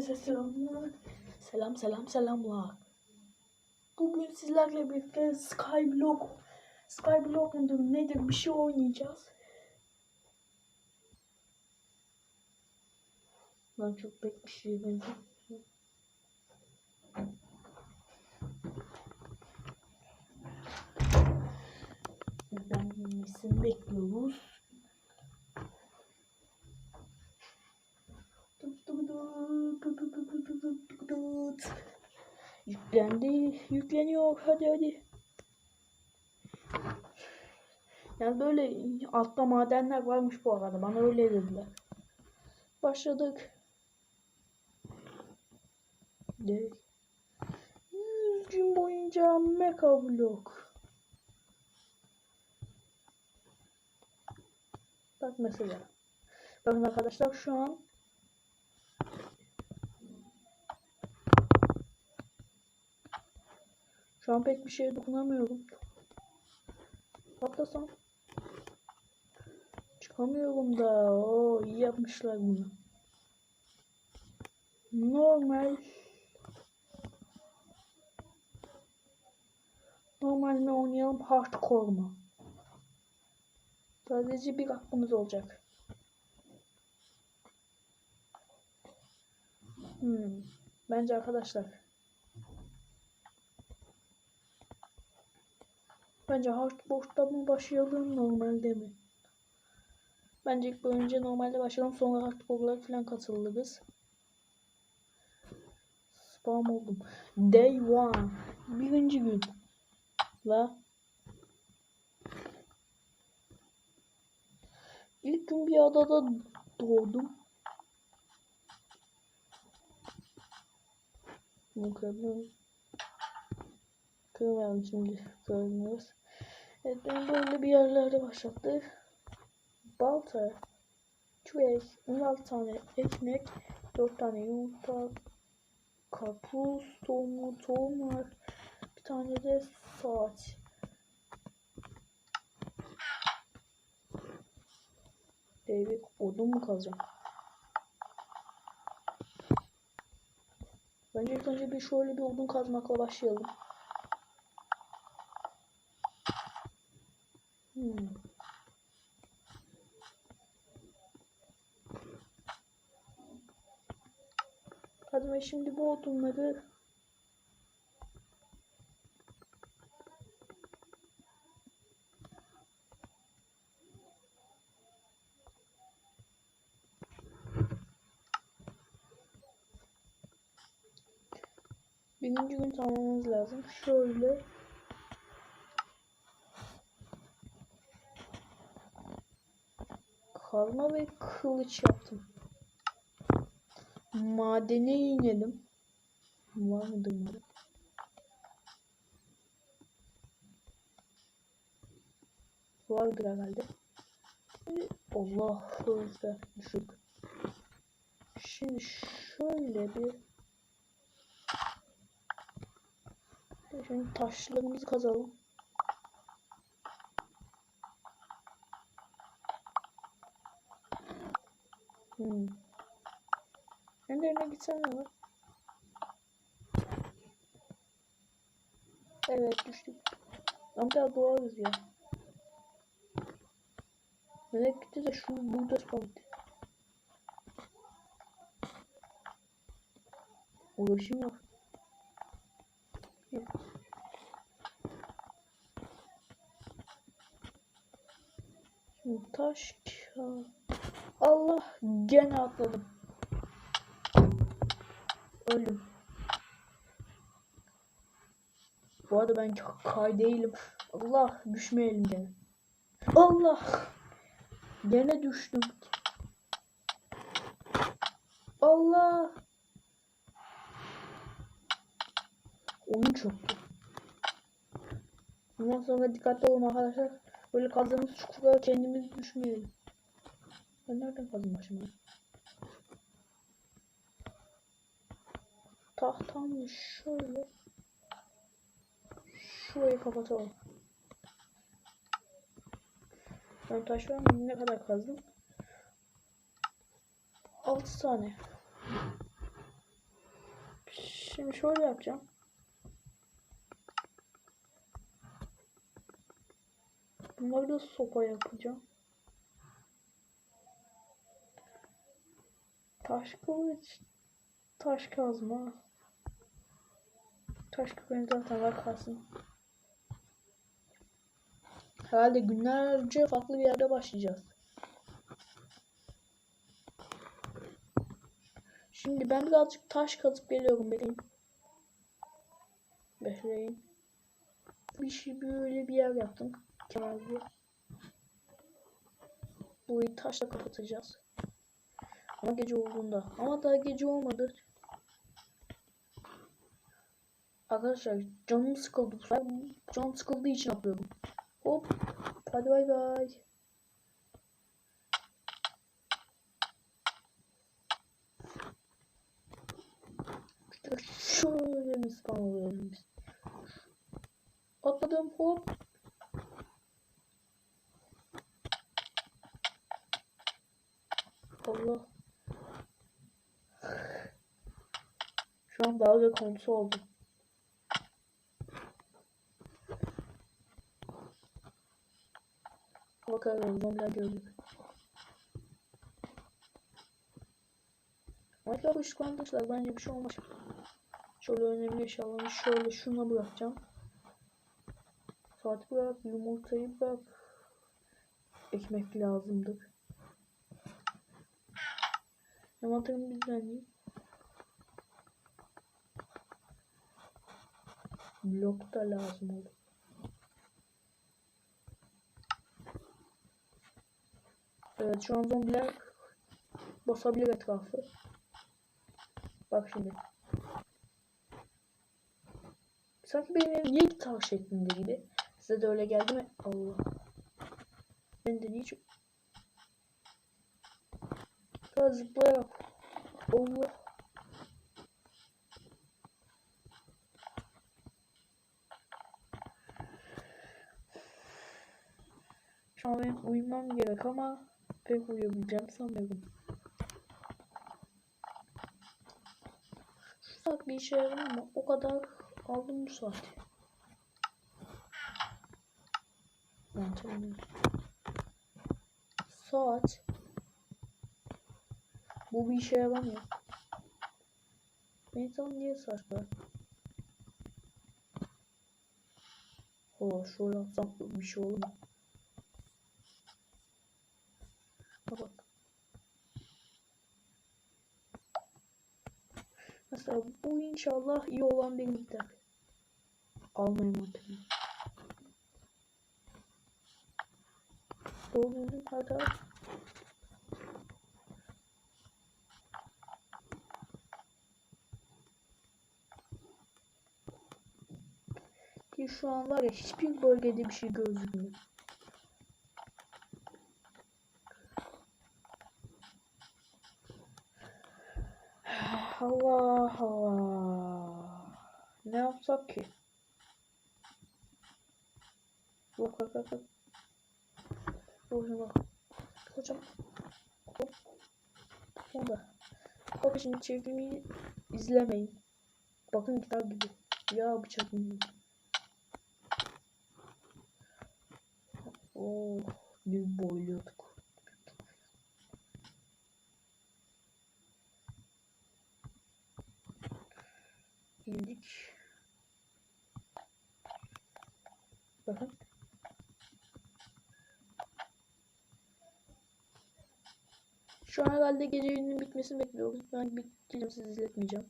Herkese selamlar. Selam selam selamlar. Bugün sizlerle birlikte Skyblock Skyblock mudur nedir bir şey oynayacağız. Lan çok pek bir şey benziyor. Ben bekliyoruz. Yüklendi, yükleniyor. Hadi hadi. Yani böyle altta madenler varmış bu arada. Bana öyle dediler. Başladık. De. 100 gün boyunca mecha blok. Bak mesela. Bakın arkadaşlar şu an Şu an pek bir şeye dokunamıyorum. Atlasam. Çıkamıyorum da. Oo, iyi yapmışlar bunu. Normal. Normal mi oynayalım? Hardcore mu? Sadece bir hakkımız olacak. Hmm. Bence arkadaşlar Bence hardboard'da mı başlayalım normalde mi? Bence ilk önce normalde başlayalım sonra hardboard'lara falan katılırız. Spam oldum. Day one. Birinci gün. La. İlk gün bir adada doğdum. Mükemmel. Kırmayalım şimdi görmüyoruz. Evet beni böyle bir yerlerde başlattı. Balta, çürek, 16 tane ekmek, 4 tane yumurta, karpuz, tohumu, tohum var. Bir tane de saat. Devik odun mu kazacağım? Bence önce bir şöyle bir odun kazmakla başlayalım. Hmm. Hadi ve şimdi bu odunları Birinci gün tamamlamamız lazım. Şöyle kazma ve kılıç yaptım. Madene inelim. Var mıdır maden? Vardır herhalde. Allah hızlı düşük. Şimdi şöyle bir Şimdi taşlarımızı kazalım. Hmm. Önlerine gitsen ne var? Evet düştük. Daha doğarız ya. Melek gitti de şu burada spawn etti. Uğraşım. Yok. Şimdi taş kağıt. Allah gene atladım. Öldüm. Bu arada ben kay değilim. Allah düşmeyelim gene. Allah. Gene düştüm. Allah. Oyun çöktü. Bundan sonra dikkatli olun arkadaşlar. Böyle kazdığımız çukurlara kendimiz düşmeyelim. Ben nereden kazdım başıma? Tahtamı şöyle şurayı kapatalım. Ben taş var? Ne kadar kazdım? 6 tane. Şimdi şöyle yapacağım. Bunları da sopa yapacağım. Taş kılıç, taş kazma. Taş kılıç zaten var kalsın. Herhalde günlerce farklı bir yerde başlayacağız. Şimdi ben birazcık taş kazıp geliyorum bekleyin. Bekleyin. Bir şey böyle bir yer yaptım. Kenarda. Burayı taşla kapatacağız. Ama gece olduğunda. Ama daha gece olmadı. Arkadaşlar canım sıkıldı. Canım sıkıldığı için yapıyorum. Hop. Hadi bay bay. İşte şöyle mi spam oluyoruz biz. Atladım hop. Allah. Şu an dalga konusu oldum. Bakalım zombiler gördük. Minecraft ışıklandırmışlar. Bence bir şey olmaz. Şöyle önemli eşyalarını şöyle şuna bırakacağım. Saati bırak, yumurtayı bırak. Ekmek lazımdır. Envanterimi düzenleyeyim. Blok da lazım olur. Evet şu an zombiler basabilir etrafı. Bak şimdi. Sanki benim evim niye gitar şeklinde gibi. Size de öyle geldi mi? Allah. Ben de niye çok... Daha zıplayarak. Allah. Şu an benim uyumam gerek ama pek uyuyabileceğim sanmıyorum. Şu saat bir işe yarar ama o kadar aldım bu saati. Mantığını. Saat. Bu bir işe yaramıyor. Mental niye saçma? Oo şöyle atsam bir şey olur mu? Bak. Mesela bu inşallah iyi olan bir miktar. Almayayım mantıklı. Doğru düzgün hata. Ki şu an var ya hiçbir bölgede bir şey gözükmüyor. Allah Allah. Ne yapsak ki? Bak bak bak bak. Bak. Hocam. Hop. Onda. Bak şimdi çevrimi izlemeyin. Bakın kitap gibi. Ya bıçak mı? Oh. Bir boyluyorduk. İndik. Bakın. Şu an herhalde gecenin bitmesini bekliyoruz. Ben bitireceğim sizi izletmeyeceğim.